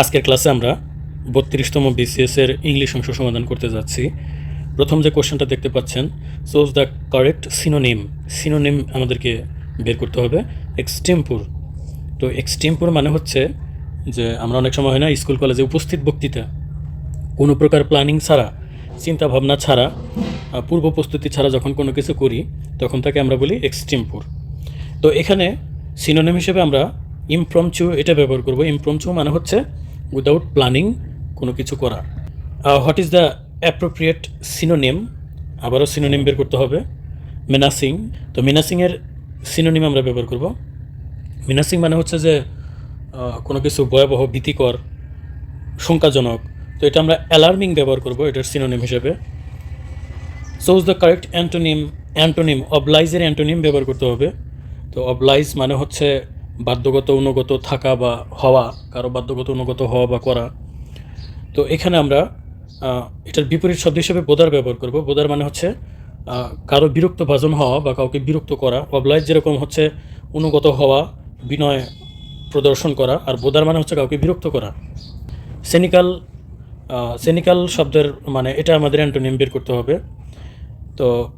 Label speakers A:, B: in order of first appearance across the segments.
A: আজকের ক্লাসে আমরা বত্রিশতম বিসিএস এর ইংলিশ অংশ সমাধান করতে যাচ্ছি। প্রথম যে কোশ্চেনটা দেখতে পাচ্ছেন choose the correct synonym synonym আমাদেরকে বের করতে হবে এক্সটেম্পুর তো এক্সটেম্পুর মানে হচ্ছে যে আমরা অনেক সময় হয় না, স্কুল, কলেজে উপস্থিত বক্তৃতা। কোনো প্রকার প্ল্যানিং ছাড়া চিন্তা ভাবনা ছাড়া পূর্ব প্রস্তুতি ছাড়া যখন কোনো কিছু করি, তখন তাকে আমরা বলি এক্সটেম্পুর তো এখানে সিনোনিম হিসেবে আমরা ইমপ্রমচু এটা ব্যবহার করব। ইমপ্রমচু মানে হচ্ছে উইদাউট প্ল্যানিং কোনো কিছু করা what is the appropriate synonym আবারও সিনোনিম বের করতে হবে। মেনাসিং তো মেনাসিংয়ের সিনোনিম আমরা ব্যবহার করব। মিনাসিং মানে হচ্ছে যে কোনো কিছু ভয়াবহ, ভীতিকর, শঙ্কাজনক। তো এটা আমরা অ্যালার্মিং ব্যবহার করব, এটার সিনোনিম হিসেবে। Choose the correct antonym antonym অবলাইজের antonym ব্যবহার করতে হবে। তো অবলাইজ মানে হচ্ছে বাধ্যগত, অনুগত থাকা বা হওয়া, কারও বাধ্যগত, অনুগত হওয়া বা করা। তো এখানে আমরা এটার বিপরীত শব্দ হিসেবে বোদার ব্যবহার করব। বোদার মানে হচ্ছে কারও বিরক্ত ভাজন হওয়া বা কাউকে বিরক্ত করা। অবলাইজ যেরকম হচ্ছে, অনুগত হওয়া, বিনয় প্রদর্শন করা, আর বোদার মানে হচ্ছে কাউকে বিরক্ত করা। সেনিকাল সেনিকাল শব্দের মানে এটা আমাদের অ্যান্টোনিম বের করতে হবে। তো,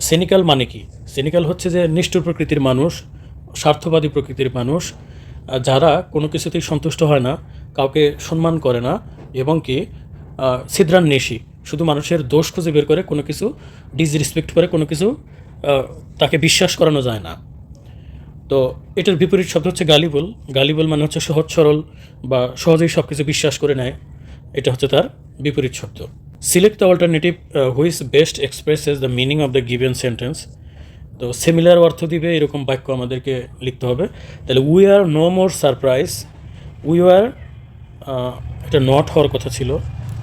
A: সেনিকাল মানে কি? সেনিকাল হচ্ছে যে নিষ্ঠুর প্রকৃতির মানুষ স্বার্থবাদী প্রকৃতির মানুষ যারা কোনো কিছুতেই সন্তুষ্ট হয় না কাউকে সম্মান করে না এবং কি আহ, ছিদ্রান্বেষী শুধু মানুষের দোষ খুঁজে বের করে কোনো কিছু ডিসরেসপেক্ট করে কোনো কিছু তাকে বিশ্বাস করানো যায় না। তো এটার বিপরীত শব্দ হচ্ছে গালিবল। গালিবল মানে হচ্ছে সহজ সরল বা সহজেই সব কিছু বিশ্বাস করে নেয়। এটা হচ্ছে তার বিপরীত শব্দ। Select the alternative which best expresses the meaning of the given sentence তো সিমিলার অর্থ দিবে এরকম বাক্য আমাদেরকে লিখতে হবে। তাহলে we are no more surprise we are এটা নট হওয়ার কথা ছিল।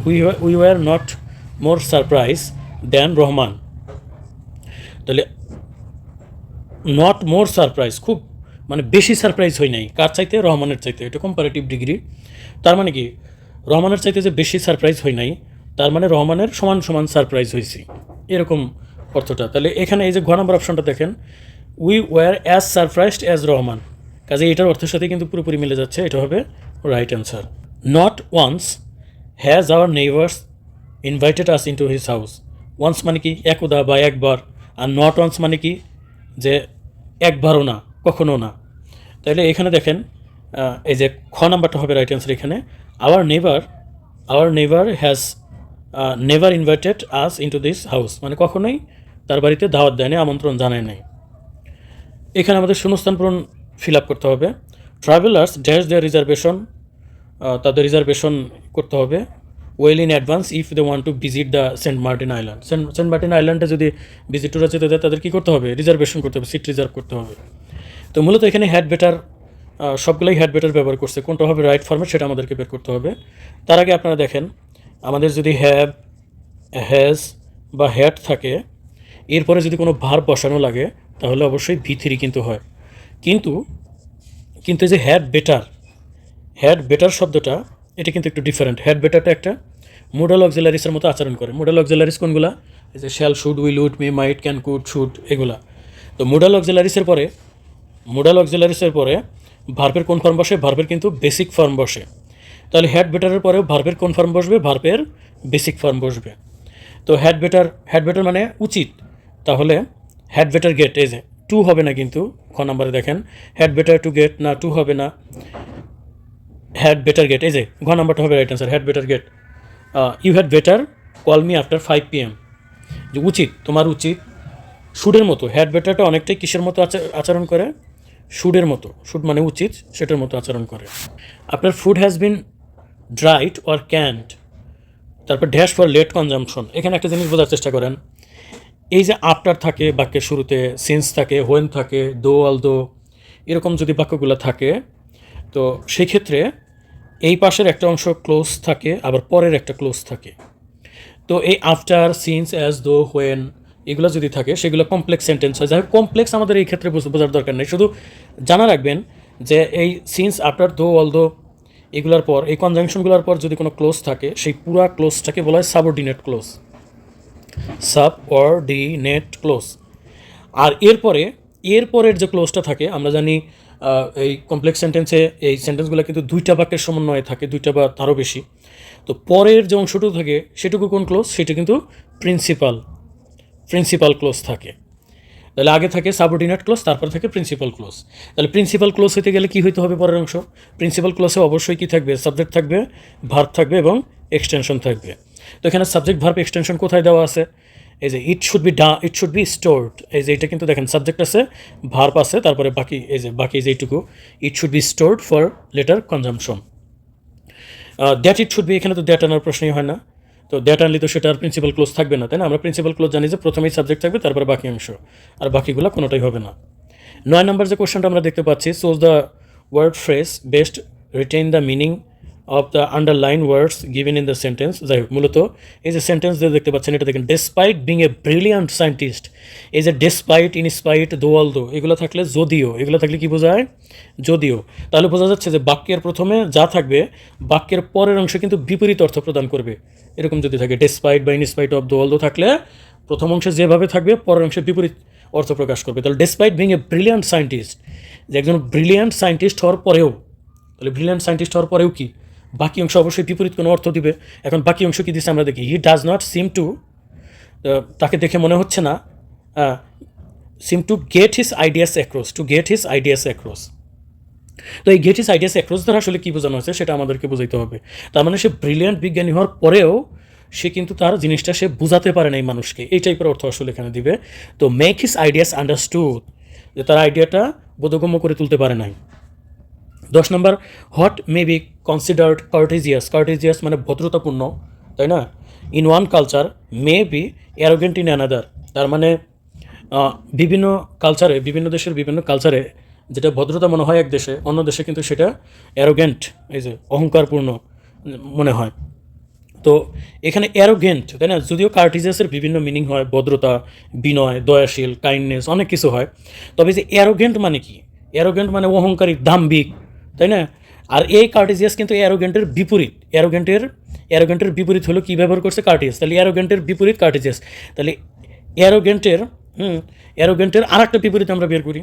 A: We we are not more surprise than Rahman. তাহলে নট মোর সারপ্রাইজ খুব মানে বেশি সারপ্রাইজ হই নাই। কার চাইতে? রহমানের চাইতে। এটা কম্পারেটিভ ডিগ্রি তার মানে কি? রহমানের চাইতে যে বেশি সারপ্রাইজ হই নাই, তার মানে রহমানের সমান সমান সারপ্রাইজ হয়েছি। এরকম অর্থটা। তাহলে এখানে এই যে ঘ নম্বর অপশনটা দেখেন we were as surprised as Rahman কাজে এটার অর্থের সাথে কিন্তু পুরোপুরি মিলে যাচ্ছে, এটা হবে right answer not once has our neighbours invited us into his house once মানে কি একদা বা একবার, আর নট ওয়ান্স মানে কি যে একবারও না, কখনো না। তাহলে এখানে দেখেন এই যে খ নাম্বারটা হবে রাইট অ্যান্সার এখানে। Our never our never has never invited us into this house মানে কখনোই তার বাড়িতে দাওয়াত দেয়নি, আমন্ত্রণ জানায় নাই। এখানে আমাদের শূন্যস্থান পূরণ ফিল আপ করতে হবে। ট্রাভেলার্স ড্যাশ দেয়ার রিজার্ভেশন তাদের রিজার্ভেশন করতে হবে। Well in advance if they want to visit the Saint Martin island Saint Saint Martin আইল্যান্ডে যদি ভিজিটররা যেতে দেয় তাদের কী করতে হবে? রিজার্ভেশন করতে হবে সিট রিজার্ভ করতে হবে। তো মূলত এখানে হ্যাড বেটার সবগুলোই হ্যাড বেটার ব্যবহার করছে। কোনটা হবে রাইট ফর্মেট সেটা আমাদেরকে বের করতে হবে। তার আগে আপনারা দেখেন, আমাদের যদি হ্যাভ হ্যাজ বা হ্যাড থাকে এরপরে যদি কোনো ভার বসানো লাগে, তাহলে অবশ্যই ভি থ্রি কিন্তু হয়। কিন্তু কিন্তু যে হ্যাড বেটার হ্যাড বেটার শব্দটা, এটা কিন্তু একটু ডিফারেন্ট হ্যাড বেটারটা একটা মোডাল অক্সিলারিসের মতো আচরণ করে। মোডাল অক্সিলারিস কোনগুলা? এই যে shall should will would may might can could should এগুলা। তো মোডাল অক্সিলারিসের পরে মোডাল অক্সিলারিসের পরে ভার্বের কোন ফর্ম বসে? ভার্বের কিন্তু বেসিক ফর্ম বসে। তাহলে হ্যাড বেটারের পরেও ভার্বের কোন ফর্ম বসবে? ভার্বের বেসিক ফর্ম বসবে। তো হ্যাড বেটার হ্যাড বেটার মানে উচিত। তাহলে হ্যাড বেটার গেট এই যে টু হবে না কিন্তু, খ নাম্বারে দেখেন হ্যাড বেটার টু গেট না টু হবে না হ্যাড বেটার গেট এই যে ঘ নাম্বারটা হবে right answer had better get you had better call me after five P M যে উচিত, তোমার উচিত শুডের মতো হ্যাড বেটারটা অনেকটাই কিসের মতো আচা- আচরণ করে? শুডের মতো শুড মানে উচিত, সেটার মতো আচরণ করে। আপনার food has been dried or canned তারপর ড্যাশ ফর লেট কনজামশন এখানে একটা জিনিস বোঝার চেষ্টা করেন। এই যে আফটার থাকে, বাক্যের শুরুতে সেন্স থাকে হোয়েন থাকে দো আল দো এরকম যদি বাক্যগুলো থাকে, তো সেই ক্ষেত্রে এই পাশের একটা অংশ ক্লোজ থাকে, আবার পরের একটা ক্লোজ থাকে। তো এই after since as though when এগুলো যদি থাকে, সেগুলো কমপ্লেক্স সেন্টেন্স হয়। যাই হোক কমপ্লেক্স আমাদের এই ক্ষেত্রে বুঝ- বোঝার দরকার নেই। শুধু জানা রাখবেন যে এই সিন্স আফটার দো অল দো এগুলোর পর, এই কনজাংশনগুলোর পর যদি কোনো ক্লোজ থাকে, সেই পুরা ক্লোজটাকে বলা হয় সাবঅর্ডিনেট ক্লোজ সাবঅর্ডিনেট ক্লোজ। আর এরপরে, এরপরের যে ক্লোজটা থাকে, আমরা জানি এই কমপ্লেক্স সেন্টেন্সে এই সেন্টেন্সগুলো কিন্তু দুইটা বাক্যের সমন্বয়ে থাকে, দুইটা বা তারও বেশি। তো পরের যে অংশটুকু থাকে, সেটুকু কোন ক্লোজ? সেটা কিন্তু প্রিন্সিপাল প্রিন্সিপাল ক্লোজ থাকে। তাহলে আগে থাকে সাবঅর্ডিনেট ক্লোজ, তারপর থাকে প্রিন্সিপাল ক্লোজ। তাহলে প্রিন্সিপাল ক্লোজ হতে গেলে কী হইতে হবে পরের অংশ? প্রিন্সিপাল ক্লোজে অবশ্যই কী থাকবে? সাবজেক্ট থাকবে, ভার্ব থাকবে এবং এক্সটেনশন থাকবে। তো এখানে সাবজেক্ট ভার্ব এক্সটেনশন কোথায় দেওয়া আছে? এই যে ইট শুড বি ডা ইট শুড বি স্টোরড এই যে, এটা কিন্তু দেখেন সাবজেক্ট আছে ভার্ব আছে, তারপরে বাকি, এই যে, বাকি যেইটুকু it should be stored for later consumption that it should be এখানে তো দ্যাট আনার প্রশ্নই হয় না। তো দ্যাট আনলি তো সেটা আর প্রিন্সিপাল ক্লোজ থাকবে না, তাই না? আমরা প্রিন্সিপাল ক্লোজ জানি যে প্রথমেই সাবজেক্ট থাকবে, তারপরে বাকি অংশ। আর বাকিগুলো কোনোটাই হবে না। নয় নম্বর যে কোশ্চেনটা আমরা দেখতে পাচ্ছি choose the word phrase best retain the meaning of the underline words given in the sentence যাই হোক মূলত এই যে সেন্টেন্স যে দেখতে পাচ্ছেন, এটা দেখেন despite being a brilliant scientist এই যে ডেসপাইট ইনস্পাইট দো অল দো এগুলো থাকলে যদিও, এগুলো থাকলে কি বোঝায়? যদিও। তাহলে বোঝা যাচ্ছে যে বাক্যের প্রথমে যা থাকবে, বাক্যের পরের অংশে কিন্তু বিপরীত অর্থ প্রদান করবে। এরকম যদি থাকে ডেসপাইট বা ইনস্পাইট অফ দো অল দো থাকলে প্রথম অংশে যেভাবে থাকবে, পরের অংশে বিপরীত অর্থ প্রকাশ করবে। তাহলে despite being a brilliant scientist যে একজন ব্রিলিয়ান্ট সায়েন্টিস্ট হওয়ার পরেও, তাহলে ব্রিলিয়ান্ট সায়েন্টিস্ট হওয়ার পরেও কি? বাকি অংশ অবশ্যই বিপরীত কোনো অর্থ দিবে। এখন বাকি অংশ কি দিচ্ছে আমরা দেখি। He does not seem to তাকে দেখে মনে হচ্ছে না। Seem to get his ideas across to get his ideas across তো এই গেট হিস আইডিয়াস অ্যাক্রস দ্বারা আসলে কী বোঝানো হয়েছে সেটা আমাদেরকে বোঝাইতে হবে। তার মানে সে ব্রিলিয়ান্ট বিজ্ঞানী হওয়ার পরেও সে কিন্তু তার জিনিসটা সে বোঝাতে পারে না এই মানুষকে। এই টাইপের অর্থ আসলে এখানে দিবে। তো মেক হিস আইডিয়াস আন্ডারস্টুড যে তার আইডিয়াটা বোধগম্য করে তুলতে পারে নাই। দশ নম্বর what may be considered courteous courteous মানে ভদ্রতাপূর্ণ, তাই না? In one culture may be arrogant in another তার মানে বিভিন্ন কালচারে বিভিন্ন দেশের বিভিন্ন কালচারে যেটা ভদ্রতা মনে হয় এক দেশে, অন্য দেশে কিন্তু সেটা অ্যারোগেন্ট এই যে অহংকারপূর্ণ মনে হয়। তো এখানে অ্যারোগেন্ট তাই না? যদিও কার্টিজাসের বিভিন্ন মিনিং হয়, ভদ্রতা, বিনয়, দয়াশীল কাইন্ডনেস অনেক কিছু হয়। তবে যে অ্যারোগেন্ট মানে কি? অ্যারোগেন্ট মানে অহংকারী, দাম্ভিক তাই না? আর এই কার্টিজিয়াস কিন্তু অ্যারোগেন্টের বিপরীত। অ্যারোগেন্টের অ্যারোগেন্টের বিপরীত হলো কী ব্যবহার করছে কার্টিয়াস তাহলে অ্যারোগেন্টের বিপরীত কার্টিজিয়াস তাহলে অ্যারোগেন্টের হুম অ্যারোগেন্টের আর একটা বিপরীত আমরা বের করি।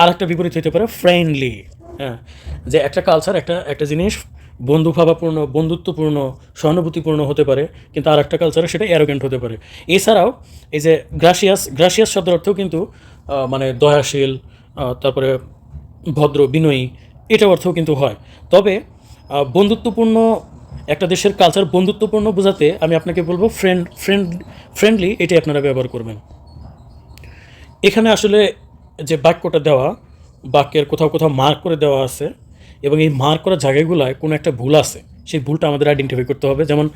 A: আর একটা বিপরীত হতে পারে ফ্রেন্ডলি হ্যাঁ যে একটা কালচার একটা একটা জিনিস বন্ধুভাবাপূর্ণ, বন্ধুত্বপূর্ণ, সহানুভূতিপূর্ণ হতে পারে, কিন্তু আর একটা কালচারে সেটা অ্যারোগেন্ট হতে পারে। এছাড়াও এই যে গ্রাসিয়াস গ্রাসিয়াস শব্দের অর্থও কিন্তু মানে দয়াশীল তারপরে ভদ্র, বিনয়ী এটা অর্থও কিন্তু হয়। তবে বন্ধুত্বপূর্ণ একটা দেশের কালচার বন্ধুত্বপূর্ণ বোঝাতে আমি আপনাকে বলব ফ্রেন্ড ফ্রেন্ড ফ্রেন্ডলি এটাই আপনারা ব্যবহার করবেন। এখানে আসলে যে বাক্যটা দেওয়া, বাক্যের কোথাও কোথাও মার্ক করে দেওয়া আছে এবং এই মার্ক করা জায়গাগুলোয় কোনো একটা ভুল আছে, সেই ভুলটা আমাদের আইডেন্টিফাই করতে হবে। যেমন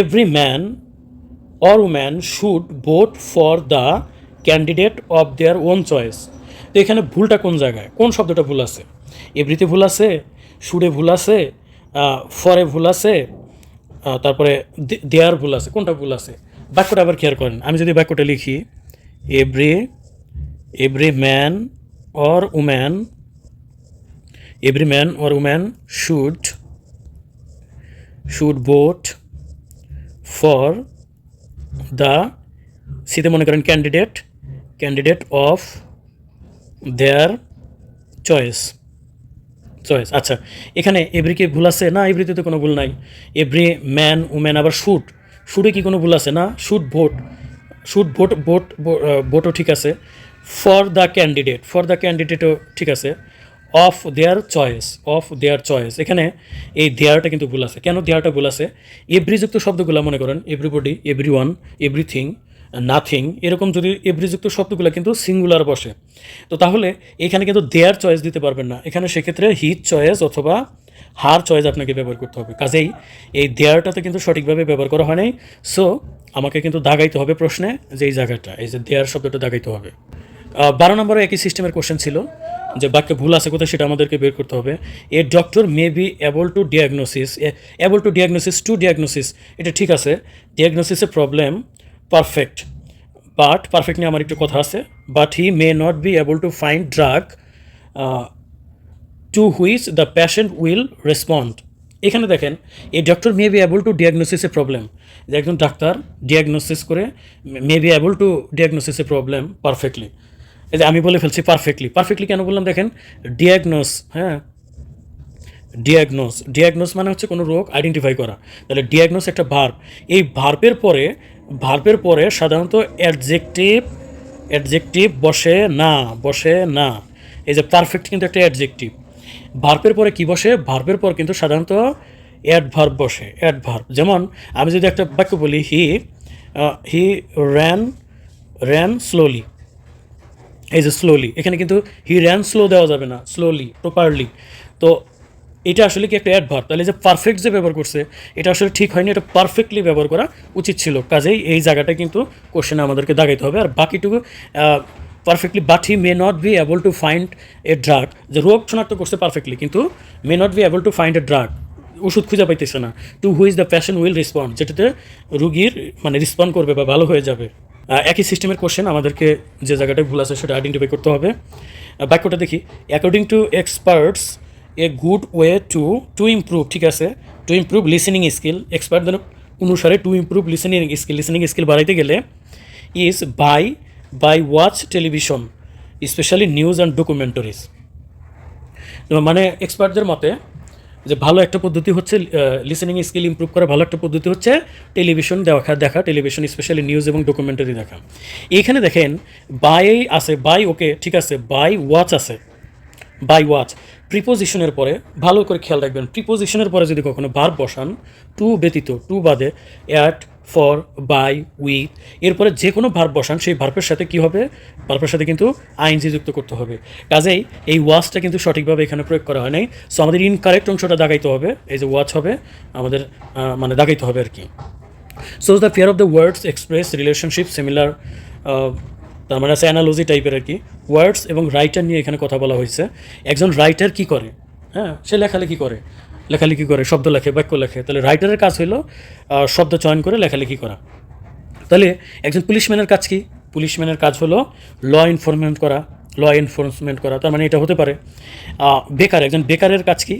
A: every man or woman should vote for the candidate of their own choice তো এখানে ভুলটা কোন জায়গায়? কোন শব্দটা ভুল আছে? এভরিতে ভুল আছে, শুডে ভুল আছে ফরে ভুল আছে তারপরে দেয়ার ভুল আছে, কোনটা ভুল আছে? বাক্যটা আবার খেয়াল করেন, আমি যদি বাক্যটা লিখি, every every man or woman, every man or woman should should vote for the সিতে মনে করেন candidate candidate of their choice. Choice. আচ্ছা এখানে এভরিকে ভুল আছে? না এভরিতে তো কোনো ভুল নাই। এভরি ম্যান, উম্যান, আবার শুট। শুটে কি কোনো ভুল আছে? না, should vote. Should vote vote ভোটও ঠিক আছে। For the candidate, for the ক্যান্ডিডেটও ঠিক আছে। Of their choice, of their choice. এখানে এই দেয়ারটা কিন্তু ভুল আছে। কেন দেয়ারটা ভুল আছে? এভরিযুক্ত শব্দগুলো মনে করেন। Everybody every one everything nothing এরকম যদি এভরিযুক্ত শব্দগুলো কিন্তু সিঙ্গুলার বসে, তো তাহলে এখানে কিন্তু দেয়ার চয়েস দিতে পারবেন না। এখানে সেক্ষেত্রে হিট চয়েস অথবা হার চয়েস আপনাকে ব্যবহার করতে হবে। কাজেই এই দেয়ারটাতে কিন্তু সঠিকভাবে ব্যবহার করা হয় নাই। সো আমাকে কিন্তু দাগাইতে হবে প্রশ্নে যে এই জায়গাটা, এই যে দেয়ার শব্দটা দাগাইতে হবে। বারো নম্বরে একই সিস্টেমের কোশ্চেন ছিল যে বাক্যে ভুল আছে কোথায় সেটা আমাদেরকে বের করতে হবে। A doctor may be able to diagnosis able to diagnosis to diagnosis এটা ঠিক আছে। ডিয়াগনোসিসের প্রবলেম পারফেক্ট বাট পারফেক্ট নিয়ে আমার একটু কথা আছে but he may not be able to find drug to which the patient will respond এখানে দেখেন এই doctor may be able to diagnosis a problem যে একজন ডাক্তার ডিয়াগনোসিস করে may be able to diagnosis a problem perfectly এই যে আমি বলে ফেলছি পারফেক্টলি পারফেক্টলি কেন বললাম? দেখেন ডিয়াগনোস হ্যাঁ? ডিয়াগনোস ডিয়াগনোস মানে হচ্ছে কোনো রোগ আইডেন্টিফাই করা। তাহলে ডিয়াগনোস একটা ভার্ব এই ভার্বের পরে ভার্বের পরে সাধারণত অ্যাডজেক্টিভ অ্যাডজেক্টিভ বসে না বসে না। এই যে পারফেক্ট কিন্তু একটা অ্যাডজেক্টিভ। ভার্বের পরে কি বসে? ভার্বের পর কিন্তু সাধারণত অ্যাডভার্ব বসে, অ্যাডভার্ব। যেমন আমি যদি একটা বাক্য বলি, he he ran ran slowly এই যে স্লোলি এখানে কিন্তু হি র্যান স্লো দেওয়া যাবে না স্লোলি প্রপারলি তো এটা আসলে কি একটা অ্যাডভার্ব তাহলে যে পারফেক্ট যে ব্যবহার করছে, এটা আসলে ঠিক হয়নি, এটা পারফেক্টলি ব্যবহার করা উচিত ছিল। কাজেই এই জায়গাটা কিন্তু কোশ্চেনে আমাদেরকে দাগাইতে হবে। আর বাকিটুকু perfectly but he may not be able to find a drug যে রোগ শনাক্ত করছে পারফেক্টলি কিন্তু may not be able to find a drug ওষুধ খুঁজে পাইতেছে না। To which the patient will respond যেটাতে রুগীর মানে রেসপন্ড করবে বা ভালো হয়ে যাবে। একই সিস্টেমের কোশ্চেন আমাদেরকে যে জায়গাটায় ভুল আছে সেটা আইডেন্টিফাই করতে হবে। বাক্যটা দেখি। According to experts a good way to to improve ঠিক আছে? টু ইমপ্রুভ লিসেনিং স্কিল এক্সপার্টদের অনুসারে to improve listening skill listening skill বাড়াইতে গেলে is by by watch television specially news and documentaries মানে এক্সপার্টদের মতে যে ভালো একটা পদ্ধতি হচ্ছে লিসেনিং স্কিল ইমপ্রুভ করা, ভালো একটা পদ্ধতি হচ্ছে টেলিভিশন দেখা দেখা টেলিভিশন স্পেশালি নিউজ এবং ডকুমেন্টারি দেখা। এইখানে দেখেন বাই আছে বাই ওকে ঠিক আছে বাই ওয়াচ আছে। বাই ওয়াচ প্রিপোজিশনের পরে ভালো করে খেয়াল রাখবেন। প্রিপোজিশনের পরে যদি কখনো বার বসান টু ব্যতীত টু বাদে অ্যাট ফর বাই উইথ এরপরে যে কোনো ভার্ব বসান, সেই ভার্বের সাথে কি হবে? ভার্বের সাথে কিন্তু আইনজি যুক্ত করতে হবে। কাজেই এই ওয়াচটা কিন্তু সঠিকভাবে এখানে প্রয়োগ করা হয় নাই। সো আমাদের ইনকারেক্ট অংশটা দাগাইতে হবে। এই যে ওয়াচ হবে, আমাদের মানে দাগাইতে হবে আর কি। So the fear of the words express relationship similar তার মানে আছে অ্যানালজি টাইপের আর কি। ওয়ার্ডস এবং রাইটার নিয়ে এখানে কথা বলা হয়েছে। একজন রাইটার কি করে? হ্যাঁ সে লেখালেখি করে। লেখালেখি করে, শব্দ লেখে, বাক্য লেখে। তাহলে রাইটারের কাজ হলো শব্দ চয়ন করে লেখালেখি করা। তাহলে একজন পুলিশম্যানের কাজ কি? পুলিশম্যানের কাজ হলো ল এনফোর্সমেন্ট করা ল এনফোর্সমেন্ট করা। তার মানে এটা হতে পারে বেকার। একজন বেকারের কাজ কি?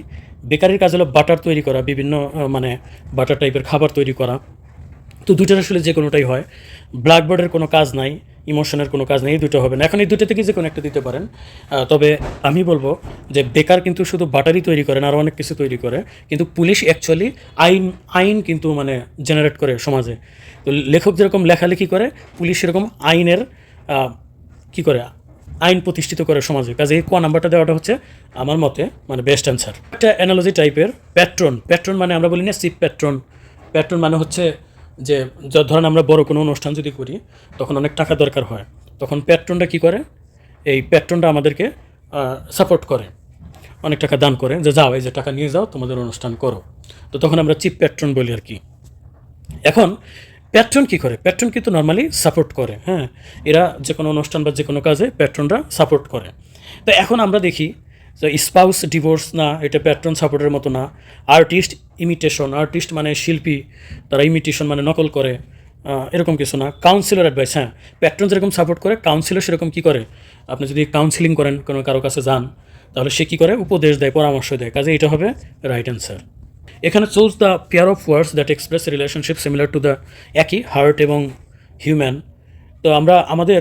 A: বেকারের কাজ হলো বাটার তৈরি করা, বিভিন্ন মানে বাটার টাইপের খাবার তৈরি করা। তো দুটোর আসলে যে কোনোটাই হয়। ব্ল্যাকবোর্ডের কোনো কাজ নাই ইমোশনের কোনো কাজ নেই দুটো হবে না। এখন এই দুটো থেকে যে কোনো একটা দিতে পারেন। তবে আমি বলব যে বেকার কিন্তু শুধু বাটারই তৈরি করেন আরও অনেক কিছু তৈরি করে। কিন্তু পুলিশ অ্যাকচুয়ালি আইন আইন কিন্তু মানে জেনারেট করে সমাজে। তো লেখক যেরকম লেখালেখি করে, পুলিশ সেরকম আইনের কি করে, আইন প্রতিষ্ঠিত করে সমাজে। কাজে এই ক নাম্বারটা দেওয়াটা হচ্ছে আমার মতে মানে বেস্ট অ্যান্সার একটা অ্যানালজি টাইপের প্যাট্রন প্যাট্রন মানে আমরা বলি না চিপ প্যাট্রন প্যাট্রন মানে হচ্ছে যে ধরেন আমরা বড় কোনো অনুষ্ঠান যদি করি, তখন অনেক টাকা দরকার হয়। তখন প্যাট্রনটা কি করে? এই প্যাট্রনটা আমাদেরকে সাপোর্ট করে। অনেক টাকা দান করে যে যাও, এই যে টাকা নিয়ে যাও, তোমাদের অনুষ্ঠান করো। তো তখন আমরা চিপ প্যাট্রন বলি আর কি। এখন প্যাট্রন কি করে? প্যাট্রন কিন্তু নর্মালি সাপোর্ট করে হ্যাঁ? এরা যে কোনো অনুষ্ঠান বা যে কোনো কাজে প্যাট্রনরা সাপোর্ট করে। তো এখন আমরা দেখি যে স্পাউস ডিভোর্স না, এটা প্যাট্রন সাপোর্টের মতো না। আর্টিস্ট ইমিটেশন আর্টিস্ট মানে শিল্পী, তারা ইমিটেশন মানে নকল করে এরকম কিছু না। কাউন্সিলর অ্যাডভাইস হ্যাঁ প্যাট্রন যেরকম সাপোর্ট করে কাউন্সিলর সেরকম কী করে? আপনি যদি কাউন্সিলিং করেন, কোনো কারও কাছে যান, তাহলে সে কী করে? উপদেশ দেয়, পরামর্শ দেয়। কাজে এটা হবে রাইট অ্যান্সার এখানে choose the pair of words that express relationship similar to the একই হার্ট এবং হিউম্যান তো আমরা, আমাদের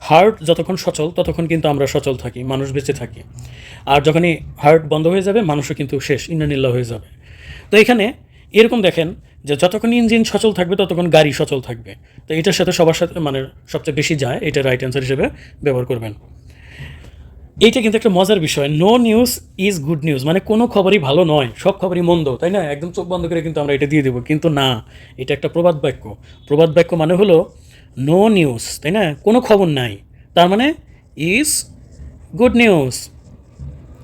A: হার্ট যতক্ষণ সচল, ততক্ষণ কিন্তু আমরা সচল থাকি, মানুষ বেঁচে থাকি। আর যখনই হার্ট বন্ধ হয়ে যাবে, মানুষও কিন্তু শেষ, ইন্দ্রনীল্লা হয়ে যাবে। তো এখানে এরকম দেখেন যে যতক্ষণ ইঞ্জিন সচল থাকবে, ততক্ষণ গাড়ি সচল থাকবে। তো এটার সাথে সবার সাথে মানে সবচেয়ে বেশি যায়, এটা রাইট অ্যান্সার হিসেবে ব্যবহার করবেন। এইটা কিন্তু একটা মজার বিষয়। No news is good news মানে কোনো খবরই ভালো নয়, সব খবরই মন্দ, তাই না? একদম চোখ বন্ধ করে কিন্তু আমরা এটা দিয়ে দেবো। কিন্তু না, এটা একটা প্রবাদ বাক্য। প্রবাদ বাক্য মানে হলো নো নিউজ তাই না? কোনো খবর নাই। তার মানে is good news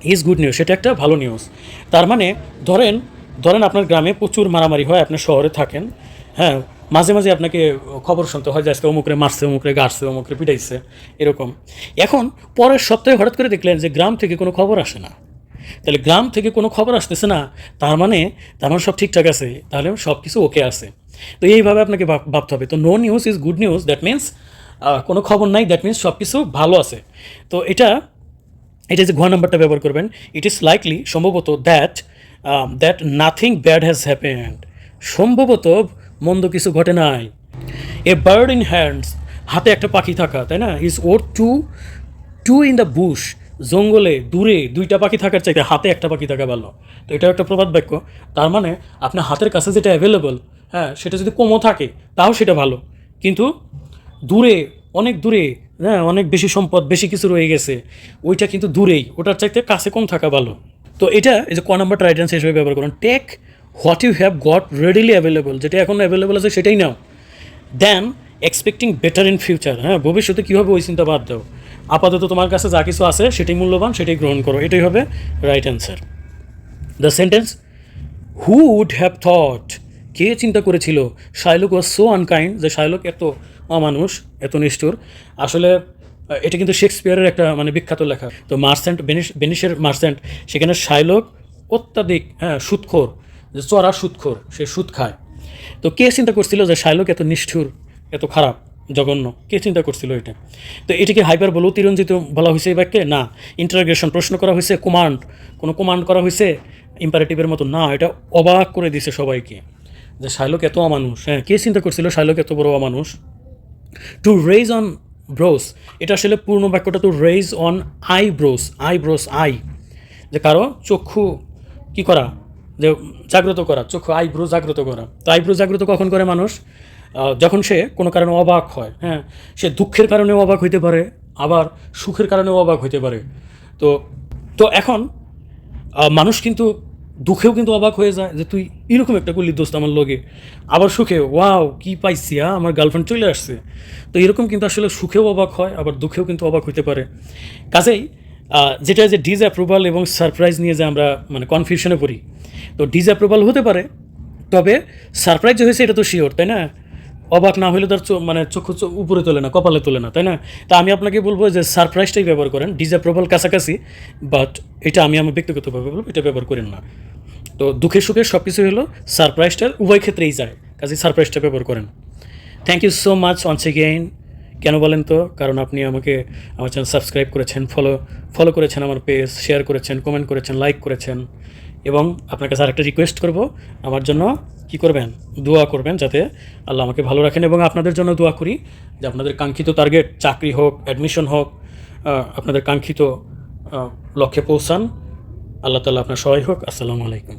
A: is good news সেটা একটা ভালো নিউজ তার মানে ধরেন ধরেন আপনার গ্রামে প্রচুর মারামারি হয়, আপনি শহরে থাকেন হ্যাঁ মাঝে মাঝে আপনাকে খবর শুনতে হয় যে আজকে অমুকরে মারছে, অমুকরে গাড়ছে, অমুকরে পিটাইছে, এরকম। এখন, পরের সপ্তাহে হঠাৎ করে দেখলেন যে গ্রাম থেকে কোনো খবর আসে না। তাহলে গ্রাম থেকে কোনো খবর আসতেছে না। তার মানে তার মানে সব ঠিকঠাক আছে, তাহলে সব কিছু ওকে আছে। তো এইভাবে আপনাকে ভাবতে হবে। তো no news is good news that means কোনো খবর নাই দ্যাট মিন্স সব কিছু ভালো আছে। তো এটা এটা যে ঘ নাম্বারটা ব্যবহার করবেন ইট ইজ লাইকলি সম্ভবত that that nothing bad has happened সম্ভবত মন্দ কিছু ঘটে নাই। এ বার্ড ইন হ্যান্ডস হাতে একটা পাখি থাকা, তাই না? Is worth two two in the bush জঙ্গলে, দূরে, দুইটা পাখি থাকার চাইতে হাতে একটা পাখি থাকা ভালো। তো এটা একটা প্রবাদ বাক্য। তার মানে আপনার হাতের কাছে যেটা অ্যাভেলেবল হ্যাঁ সেটা যদি কমও থাকে, তাও সেটা ভালো। কিন্তু দূরে, অনেক দূরে হ্যাঁ অনেক বেশি সম্পদ, বেশি কিছু রয়ে গেছে, ওইটা কিন্তু দূরেই, ওটার চাইতে কাছে কম থাকা ভালো। তো এটা, এই যে ক নাম্বারটা রাইট অ্যান্সার হিসেবে ব্যবহার করুন। Take what you have got readily available যেটা এখন অ্যাভেলেবল আছে, সেটাই নাও। Then expecting better in future হ্যাঁ ভবিষ্যতে কীভাবে ওই চিন্তা বাদ দাও। আপাতত তোমার কাছে যা কিছু আছে, সেটাই মূল্যবান, সেটাই গ্রহণ করো। এটাই হবে right answer the sentence who would have thought কে চিন্তা করেছিল? শাইলক ওয়াজ সো আনকাইন্ড যে শাইলক এত অমানুষ, এত নিষ্ঠুর। আসলে এটা কিন্তু শেক্সপিয়ারের একটা মানে বিখ্যাত লেখা। তো মার্সেন্ট বেনিস বেনিসের মার্সেন্ট, সেখানে শাইলক অত্যাধিক হ্যাঁ সুদখোর যে চড়া সুৎখোর, সে সুদ খায়। তো কে চিন্তা করছিল যে শাইলক এত নিষ্ঠুর, এত খারাপ, জঘন্য? কে চিন্তা করছিল এটা? তো এটাকে হাইপার বলো তিরঞ্জিত বলা হয়েছে এই বাক্যে? না। ইন্টারগ্রেশন প্রশ্ন করা হয়েছে, কমান্ড। কোনো কমান্ড করা হয়েছে, ইম্পারেটিভের মতো না। এটা অবাক করে দিছে সবাইকে। যে শাইলক এত অমানুষ হ্যাঁ কে চিন্তা করছিল শাইলক এত বড় অমানুষ? টু রেজ অন ব্রোস এটা আসলে পূর্ণ বাক্যটা to raise on eyebrows eyebrows eye যে কারও চক্ষু কি করা? যে জাগ্রত করা, চক্ষু আইব্রো জাগ্রত করা। তো আইব্রো জাগ্রত কখন করে মানুষ? যখন সে কোনো কারণে অবাক হয় হ্যাঁ সে দুঃখের কারণেও অবাক হইতে পারে, আবার সুখের কারণেও অবাক হইতে পারে। তো তো এখন মানুষ কিন্তু দুঃখেও কিন্তু অবাক হয়ে যায় যে তুই এরকম একটা করলি দোস্ত আমার লগে। আবার সুখে ওয়াও কি পাইছি আ, আমার গার্লফ্রেন্ড চলে আসছে। তো এরকম কিন্তু আসলে সুখেও অবাক হয় আবার দুঃখেও কিন্তু অবাক হইতে পারে। কাজেই যেটা যে ডিজ অ্যাপ্রুভাল এবং সারপ্রাইজ নিয়ে যে আমরা মানে কনফিউশনে পড়ি তো ডিজ অ্যাপ্রুভাল হতে পারে তবে সারপ্রাইজ যে হয়েছে এটা তো শিওর তাই না? অবাক না হলে তার মানে চক্ষু উপরে তোলে না কপালে তোলে না তাই না? তা আমি আপনাকে বলব যে সারপ্রাইজটাই ব্যবহার করেন ডিসঅ্যাপ্রুভাল কাছাকাছি বাট এটা আমি আমার ব্যক্তিগতভাবে বলব এটা ব্যবহার করেন না। তো দুঃখে সুখে সব কিছু হলো সারপ্রাইজটা উভয় ক্ষেত্রেই যায়। কাজে সারপ্রাইজটা ব্যবহার করেন। Thank you so much once again কেন বলেন তো? কারণ আপনি আমাকে আমার চ্যানেল সাবস্ক্রাইব করেছেন ফলো ফলো করেছেন আমার পেজ শেয়ার করেছেন কমেন্ট করেছেন লাইক করেছেন। এবং আপনার কাছে আরেকটা রিকোয়েস্ট করব, আমার জন্য কি করবেন? দোয়া করবেন যাতে আল্লাহ আমাকে ভালো রাখেন এবং আপনাদের জন্য দোয়া করি যে আপনাদের কাঙ্ক্ষিত টার্গেট চাকরি হোক অ্যাডমিশন হোক আপনাদের কাঙ্ক্ষিত লক্ষ্যে পৌঁছান। আল্লাহ তালা আপনার সহায় হোক। আসসালামু আলাইকুম।